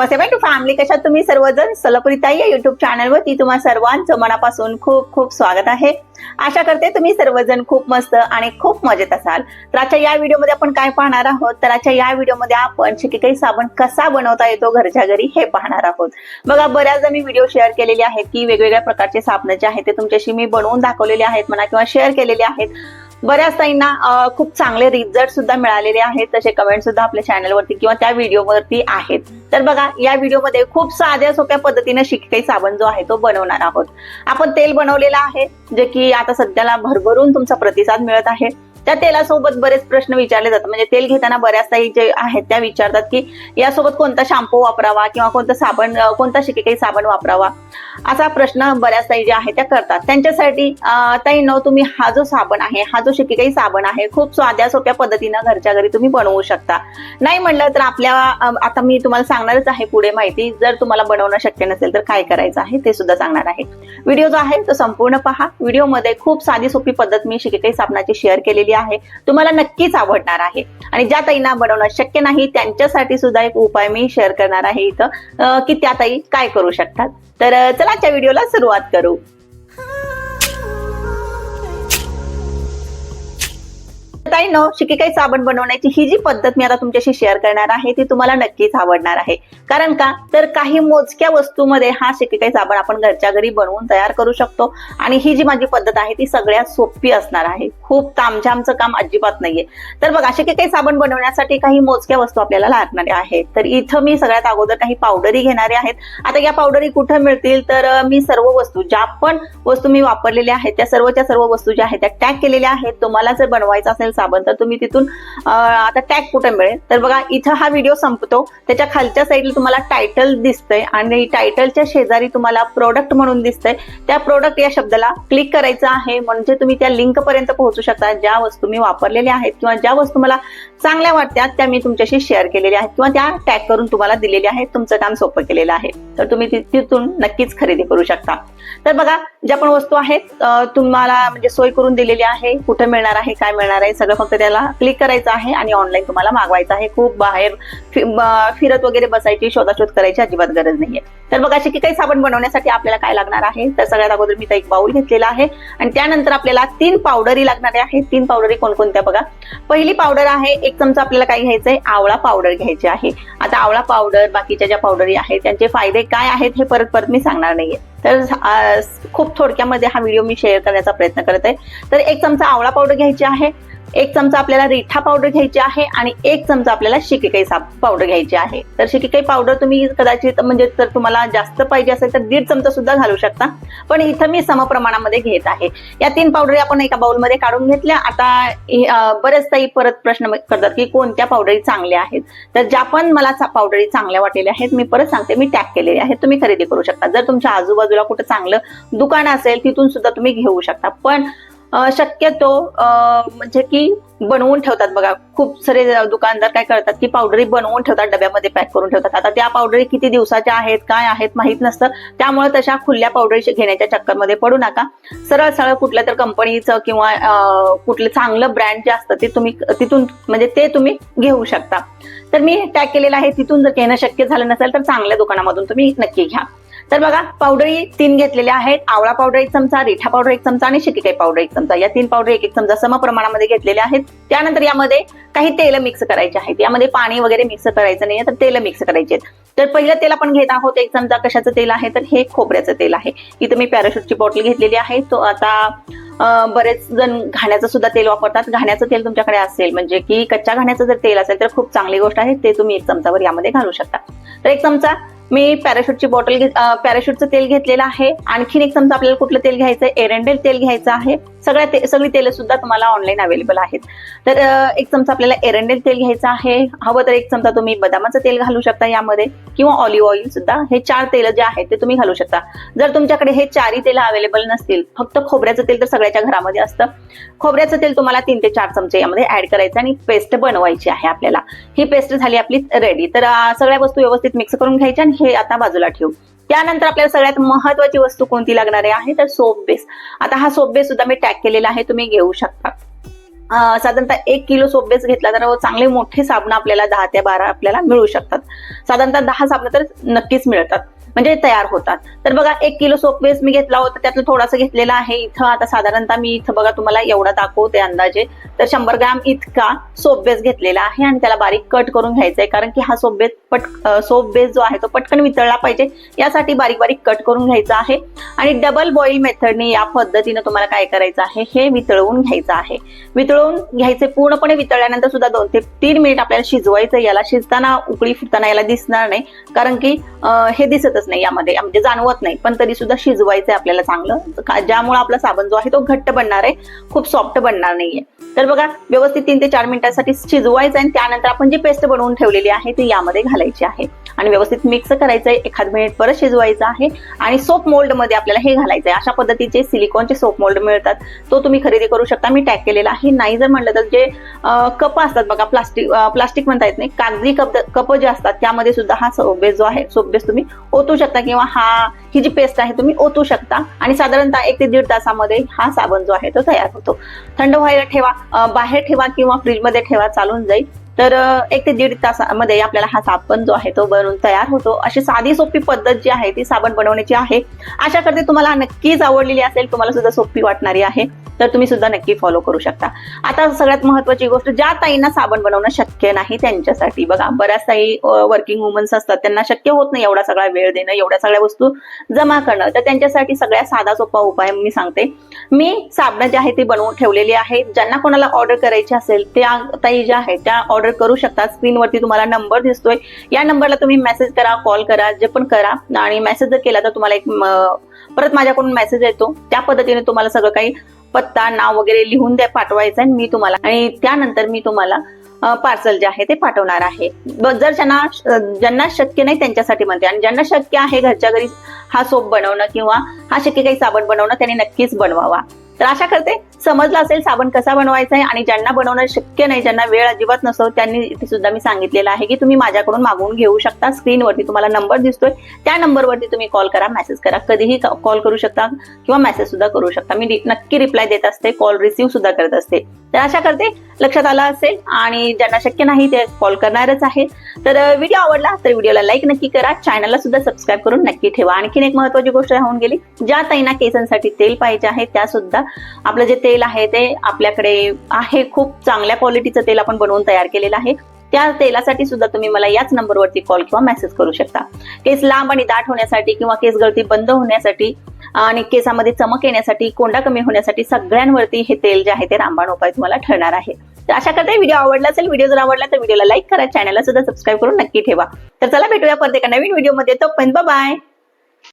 Namaste to family कशा तुम्ही सर्वजण? सोलापुरी या युट्यूब चॅनलवरती तुम्हा सर्वांचं मनापासून खूप खूप स्वागत आहे. आशा करते तुम्ही सर्वजण खूप मस्त आणि खूप मजेत असाल. तर आजच्या या व्हिडिओमध्ये आपण काय पाहणार आहोत? तर आजच्या या व्हिडिओमध्ये आपण शिकेकाई साबण कसा बनवता येतो घरच्या घरी हे पाहणार आहोत. बघा बऱ्याचदा मी व्हिडिओ शेअर केलेले आहेत की वेगवेगळ्या प्रकारचे साबण जे आहेत ते तुमच्याशी मी बनवून दाखवलेले आहेत म्हणा किंवा शेअर केलेले आहेत. बऱ्याच ताईंना खूप चांगले रिझल्ट सुद्धा मिळालेले आहेत. तसे कमेंट सुद्धा आपल्या चॅनलवरती किंवा त्या व्हिडिओवरती आहेत. तर बघा या व्हिडिओमध्ये खूप साध्या सोप्या पद्धतीने शिकेकाई साबण जो आहे तो बनवणार आहोत. आपण तेल बनवलेलं आहे जे की आता सध्याला भरभरून तुमचा प्रतिसाद मिळत आहे. त्या तेलासोबत बरेच प्रश्न विचारले जातात. म्हणजे तेल घेताना बऱ्याचदा जे आहेत त्या विचारतात की यासोबत कोणता शॅम्पू वापरावा किंवा कोणता साबण कोणता कोणता शिकेकाई साबण वापरावा? असा प्रश्न बऱ्याच ताई ज्या आहेत त्या करतात. त्यांच्यासाठी ताई न तुम्ही हा जो साबण आहे हा जो शिकेकाई साबण आहे खूप साध्या सोप्या पद्धतीनं घरच्या घरी तुम्ही बनवू शकता. नाही म्हणलं तर आपल्या आता मी तुम्हाला सांगणारच आहे पुढे माहिती. जर तुम्हाला बनवणं शक्य नसेल तर काय करायचं आहे ते सुद्धा सांगणार आहे. व्हिडिओ जो आहे तो संपूर्ण पहा. व्हिडिओमध्ये खूप साधी सोपी पद्धत मी शिकेकाई साबणाची शेअर केलेली आहे. तुम्हाला नक्कीच आवडणार आहे. आणि ज्या ताईंना बनवणं शक्य नाही त्यांच्यासाठी सुद्धा एक उपाय मी शेअर करणार आहे इथं. की त्या ताई काय करू शकतात. तर चला आजच्या व्हिडिओला सुरुवात करू. ताई नो काही साबण बनवण्याची ही जी पद्धत मी आता तुमच्याशी शेअर करणार आहे ती तुम्हाला नक्कीच आवडणार आहे. कारण का? तर काही मोजक्या वस्तूमध्ये हा शिकेकाई साबण आपण घरच्या घरी बनवून तयार करू शकतो. आणि ही जी माझी पद्धत आहे ती सगळ्यात सोपी असणार आहे. खूप तामझामचं काम अजिबात नाहीये. तर बघा शिकेकाई साबण बनवण्यासाठी काही मोजक्या वस्तू आपल्याला लागणाऱ्या आहेत. तर इथं मी सगळ्यात अगोदर काही पावडरी घेणारे आहेत. आता या पावडरी कुठं मिळतील? तर मी सर्व वस्तू ज्या पण वस्तू मी वापरलेल्या आहेत त्या सर्वच्या सर्व वस्तू ज्या आहेत त्या टॅग केलेल्या आहेत. तुम्हाला जर बनवायचा असेल साबण तर तुम्ही तिथून आता टॅग कुठे मिळेल? तर बघा इथं हा व्हिडिओ संपतो. त्याच्या खालच्या साईडला तुम्हाला टायटल दिसतंय आणि टायटलच्या शेजारी तुम्हाला प्रोडक्ट म्हणून दिसतंय. त्या प्रोडक्ट या शब्दाला क्लिक करायचं आहे. म्हणजे तुम्ही त्या लिंक पर्यंत पोहोचू शकता. ज्या वस्तू मी वापरलेल्या आहेत किंवा ज्या वस्तू मला चांगल्या वाटतात त्या मी तुमच्याशी शेअर केलेल्या आहेत किंवा त्या टॅग करून तुम्हाला दिलेल्या आहेत. तुमचं काम सोपं केलेलं आहे. तर तुम्ही तिथून नक्कीच खरेदी करू शकता. तर बघा ज्या पण वस्तू आहेत तुम्हाला म्हणजे सोय करून दिलेली आहे. कुठे मिळणार आहे काय मिळणार आहे सगळं फक्त त्याला क्लिक करायचं आहे आणि ऑनलाईन तुम्हाला मागवायचं आहे. खूप बाहेर फिरत वगैरे बसायची शोधाशोध करायची अजिबात गरज नाहीये. तर बघा अशी की काही साबण बनवण्यासाठी आपल्याला काय लागणार आहे? तर सगळ्यात अगोदर मी एक बाउल घेतलेला आहे. आणि त्यानंतर आपल्याला तीन पावडरी लागणार आहेत तीन पावडरी कोणकोणत्या बघा? पहिली पावडर आहे एक चमचा आपल्याला काय घ्यायचंय? आवळा पावडर घ्यायची आहे. आता आवळा पावडर बाकीच्या ज्या पावडरी आहेत त्यांचे फायदे काय आहेत हे परत परत मी सांगणार नाहीये. तर खूप थोडक्यामध्ये हा व्हिडिओ मी शेअर करण्याचा प्रयत्न करत आहे. तर एक चमचा आवळा पावडर घ्यायची आहे. एक चमचा आपल्याला रिठा पावडर घ्यायची आहे आणि एक चमचा आपल्याला शिकेकाई साप पावडर घ्यायची आहे. तर शिकेकाई पावडर तुम्ही कदाचित म्हणजे जर तुम्हाला जास्त पाहिजे असेल तर दीड चमचा सुद्धा घालू शकता. पण इथं मी समप्रमाणामध्ये घेत आहे. या तीन पावडरी आपण एका बाउलमध्ये काढून घेतल्या. आता बरेच काही परत प्रश्न करतात की कोणत्या पावडरी चांगल्या आहेत? तर ज्या पण मला पावडरी चांगल्या वाटलेल्या आहेत मी परत सांगते. मी टॅग केलेले आहेत. तुम्ही खरेदी करू शकता. जर तुमच्या आजूबाजूला कुठं चांगलं दुकान असेल तिथून सुद्धा तुम्ही घेऊ शकता. पण शक्यतो म्हणजे की बनवून ठेवतात बघा. खूप सारे दुकानदार काय करतात की पावडरी बनवून ठेवतात डब्यामध्ये पॅक करून ठेवतात. आता त्या पावडरी किती दिवसाच्या आहेत काय आहेत माहीत नसतं. त्यामुळे तशा खुल्या पावडरी घेण्याच्या चक्करमध्ये पडू नका. सरळ सरळ कुठल्या तर कंपनीचं किंवा कुठलं चांगलं ब्रँड जे असतं ते तुम्ही तिथून म्हणजे ते तुम्ही घेऊ शकता. तर मी टॅग केलेलं आहे तिथून जर घेणं शक्य झालं नसेल तर चांगल्या दुकानामधून तुम्ही नक्की घ्या. तर बघा पावडरी तीन घेतलेल्या आहेत. आवळा पावडर एक चमचा रिठा पावडर एक चमचा आणि शिकेकाई पावडर एक चमचा. या तीन पावडर एक एक चमचा सम प्रमाणामध्ये घेतलेल्या आहेत. त्यानंतर यामध्ये काही तेल मिक्स करायचे आहेत. यामध्ये पाणी वगैरे मिक्स करायचं नाही तर तेल मिक्स करायचे आहेत. तर पहिलं तेल आपण घेत आहोत एक चमचा कशाचं तेल आहे तर हे खोबऱ्याचं तेल आहे. इथं मी पॅराशूटची बॉटल घेतलेली आहे. तो आता बरेच जण घाण्याचं सुद्धा तेल वापरतात. घाण्याचं तेल तुमच्याकडे असेल म्हणजे की कच्च्या घाण्याचं जर तेल असेल तर खूप चांगली गोष्ट आहे. ते तुम्ही एक चमचावर यामध्ये घालू शकता. तर एक चमचा मी पॅराशूटची बॉटल घेत पॅराशूटचं तेल घेतलेलं आहे. आणखीन एक चमचा आपल्याला कुठलं तेल घ्यायचं आहे एरंडेल तेल घ्यायचं आहे. सगळ्या ते सगळी तेल सुद्धा तुम्हाला ऑनलाईन अवेलेबल आहेत. तर एक चमचा आपल्याला एरंडेल तेल घ्यायचं आहे. हवं तर एक चमचा तुम्ही बदामाचं तेल घालू शकता यामध्ये किंवा ऑलिव्ह ऑइल सुद्धा. हे चार तेल जे आहेत ते तुम्ही घालू शकता. जर तुमच्याकडे हे चारही तेल अवेलेबल नसतील फक्त खोबऱ्याचं तेल तर सगळ्याच्या घरामध्ये असतं. खोबऱ्याचं तेल तुम्हाला तीन ते चार चमचे यामध्ये ऍड करायचं आणि पेस्ट बनवायची आहे आपल्याला. ही पेस्ट झाली आपली रेडी तर सगळ्या वस्तू व्यवस्थित मिक्स करून घ्यायच्या आणि हे आता बाजूला ठेवू. त्यानंतर आपल्याला सगळ्यात महत्वाची वस्तू कोणती लागणार आहे? तर सोप बेस आता हा सोप बेस सुद्धा मी टॅग केलेला आहे तुम्ही घेऊ शकता. साधारणतः एक किलो सोप बेस घेतला तर चांगले मोठे साबण आपल्याला दहा ते बारा आपल्याला मिळू शकतात. साधारणतः दहा साबण तर नक्कीच मिळतात. म्हणजे तयार होतात. तर बघा एक किलो सोपवेस मी घेतला होता त्यातलं थोडासा घेतलेला आहे इथं. आता साधारणतः मी इथं बघा तुम्हाला एवढा दाखवते अंदाजे. तर शंभर ग्रॅम इतका सोप बेस घेतलेला आहे आणि त्याला बारीक कट करून घ्यायचा आहे कारण की हा सोपबेस पट सोप बेस जो आहे तो पटकन वितळला पाहिजे. यासाठी बारीक बारीक कट करून घ्यायचा आहे. आणि डबल बॉईल मेथडने या पद्धतीने तुम्हाला काय करायचं आहे हे वितळवून घ्यायचं आहे. वितळवून घ्यायचे पूर्णपणे वितळल्यानंतर सुद्धा दोन ते तीन मिनिट आपल्याला शिजवायचं याला शिजताना उकळी फुटताना याला दिसणार नाही. कारण की हे दिसत दिसतच नाही यामध्ये. म्हणजे जाणवत नाही. पण तरी सुद्धा शिजवायचं आहे आपल्याला चांगलं. ज्यामुळे आपला साबण जो आहे तो घट्ट बनणार आहे. खूप सॉफ्ट बनणार नाहीये. तर बघा व्यवस्थित तीन ते चार मिनिटांसाठी शिजवायचं आहे आणि त्यानंतर आपण जी पेस्ट बनवून ठेवलेली आहे ती यामध्ये घालायची आहे. आणि व्यवस्थित मिक्स करायचं आहे एखाद मिनिट परत शिजवायचं आहे. आणि सोप मोल्डमध्ये आपल्याला हे घालायचं आहे अशा पद्धतीचे सिलिकॉनचे सोप मोल्ड मिळतात. तो तुम्ही खरेदी करू शकता. मी टॅग केलेला आहे. नाही जर म्हणलं तर जे कप असतात बघा प्लास्टिक प्लास्टिक म्हणता येत नाही. कागदी कप कप जे असतात त्यामध्ये सुद्धा हा सोप बेस जो आहे सोप बेस तुम्ही ओतू शकता किंवा हा ही जी पेस्ट आहे तुम्ही ओतू शकता. आणि साधारणतः एक ते दीड तासामध्ये हा साबण जो आहे तो तयार होतो. थंड व्हायला ठेवा बाहेर ठेवा किंवा फ्रीजमध्ये ठेवा चालून जाईल. तर एक ते दीड तासामध्ये आपल्याला हा साबण जो आहे तो बनवून तयार होतो. अशी साधी सोपी पद्धत जी आहे ती साबण बनवण्याची आहे. आशा करते तुम्हाला नक्कीच आवडलेली असेल तुम्हाला सुद्धा सोपी वाटणारी आहे. तर तुम्ही सुद्धा नक्की फॉलो करू शकता. आता सगळ्यात महत्वाची गोष्ट ज्या ताईंना साबण बनवणं शक्य नाही त्यांच्यासाठी. बघा बऱ्याच ताई वर्किंग वुमन्स असतात त्यांना शक्य होत नाही एवढा सगळा वेळ देणं एवढ्या सगळ्या वस्तू जमा करणं. तर त्यांच्यासाठी सगळ्यात साधा सोपा उपाय मी सांगते. मी साबणं जे आहे ते बनवून ठेवलेली आहे. ज्यांना कोणाला ऑर्डर करायची असेल त्या ताई ज्या आहेत त्या ऑर्डर करू शकतात. स्क्रीनवरती तुम्हाला नंबर दिसतोय. या नंबरला तुम्ही मेसेज करा कॉल करा जे पण करा. आणि मेसेज जर केला तर तुम्हाला एक परत माझ्याकडून मेसेज येतो. त्या पद्धतीने तुम्हाला सगळं काही पत्ता नाव वगैरे लिहून द्या पाठवायचं आणि मी तुम्हाला आणि त्यानंतर मी तुम्हाला पार्सल जे आहे ते पाठवणार आहे. जर ज्यांना ज्यांना शक्य नाही त्यांच्यासाठी म्हणते. आणि ज्यांना शक्य आहे घरच्या घरी हा सोप बनवणं किंवा हा शक्य काही साबण बनवणं त्यांनी नक्कीच बनवावा. तर आशा करते समजलं असेल साबण कसा बनवायचा आहे आणि ज्यांना बनवणं शक्य नाही ज्यांना वेळ अजिबात नसतो त्यांनी इथे सुद्धा मी सांगितलेलं आहे की तुम्ही माझ्याकडून मागवून घेऊ शकता. स्क्रीनवरती तुम्हाला नंबर दिसतोय. त्या नंबरवरती तुम्ही कॉल करा मेसेज करा. कधीही कॉल करू शकता किंवा मेसेज सुद्धा करू शकता. मी नक्की रिप्लाय देत असते कॉल रिसिव्ह सुद्धा करत असते. तर आशा करते लक्षात आलं असेल आणि ज्यांना शक्य नाही ते कॉल करणारच आहे तर व्हिडिओ आवडला तर व्हिडिओला लाईक नक्की करा. चॅनलला सुद्धा सबस्क्राईब करून नक्की ठेवा. आणखीन एक महत्वाची गोष्ट राहून गेली ज्या ताईंना केसांसाठी तेल पाहिजे आहे त्या सुद्धा आपलं जे तेल आहे ते आपल्याकडे आहे. खूप चांगल्या क्वालिटीचं तेल आपण बनवून तयार केलेलं आहे. त्या तेलासाठी सुद्धा तुम्ही मला याच नंबरवरती कॉल किंवा मेसेज करू शकता. केस लांब आणि दाट होण्यासाठी किंवा केस गळती बंद होण्यासाठी आणि केसामध्ये चमक येण्यासाठी कोंडा कमी होण्यासाठी सगळ्यांवरती हे तेल जे आहे ते रामबाण उपाय तुम्हाला ठरणार आहे. तर अशा करता व्हिडिओ आवडला असेल व्हिडिओ जर आवडला तर व्हिडिओला लाईक करा चॅनलला सुद्धा सबस्क्राईब करून नक्की ठेवा. तर चला भेटूया परत एका नवीन व्हिडिओमध्ये. तोपर्यंत बाय